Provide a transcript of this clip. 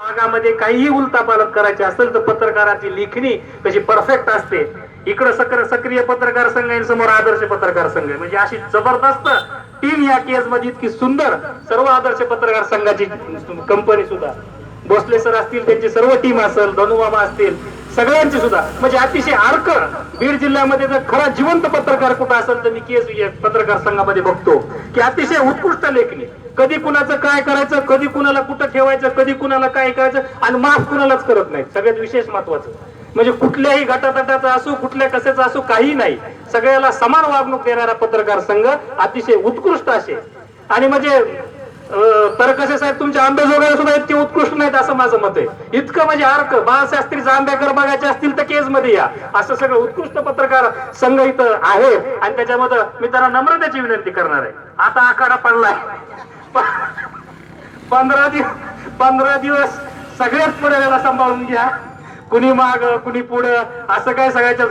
भागामध्ये काहीही उलतापालत करायचे असेल तर पत्रकाराची लिखणी कशी परफेक्ट असते. इकडं सक्र सक्रिय पत्रकार संघ आहे समोर आदर्श पत्रकार संघ आहे. म्हणजे अशी जबरदस्त टीम या केस मध्ये इतकी सुंदर सर्व आदर्श पत्रकार संघाची कंपनी सुद्धा. भोसले सर असतील त्यांची सर्व टीम असेल धनुबाबा असतील सगळ्यांची सुद्धा. म्हणजे अतिशय आर्क बीड जिल्ह्यामध्ये जर खरा जिवंत पत्रकार कुठं असेल तर मी केस पत्रकार संघामध्ये बघतो. की अतिशय उत्कृष्ट लेखणी. कधी कुणाचं काय करायचं कधी कुणाला कुठं ठेवायचं कधी कुणाला काय करायचं आणि माफ कुणालाच करत नाही. सगळ्यात विशेष महत्वाचं. म्हणजे कुठल्याही गटातटाचा असो कुठल्या कशाचा असो काही नाही. सगळ्याला समान वागणूक देणारा पत्रकार संघ अतिशय उत्कृष्ट असे. आणि म्हणजे तर कसे साहेब तुमच्या आंबेजोगाई सुद्धा इतके उत्कृष्ट नाहीत असं माझं मत आहे. इतकं म्हणजे अर्क बाळशास्त्रीचा आंबेकर बघायचे असतील तर केस मध्ये या. असं सगळं उत्कृष्ट पत्रकार संघ इथं आहे. आणि त्याच्यामध्ये मी त्यांना नम्रतेची विनंती करणार आहे. आता आखाडा पडलाय. पंधरा दिवस पंधरा दिवस सगळ्याच पुढे याला सांभाळून घ्या. कुणी माग कुणी पुढं असं काय सगळ्याच्या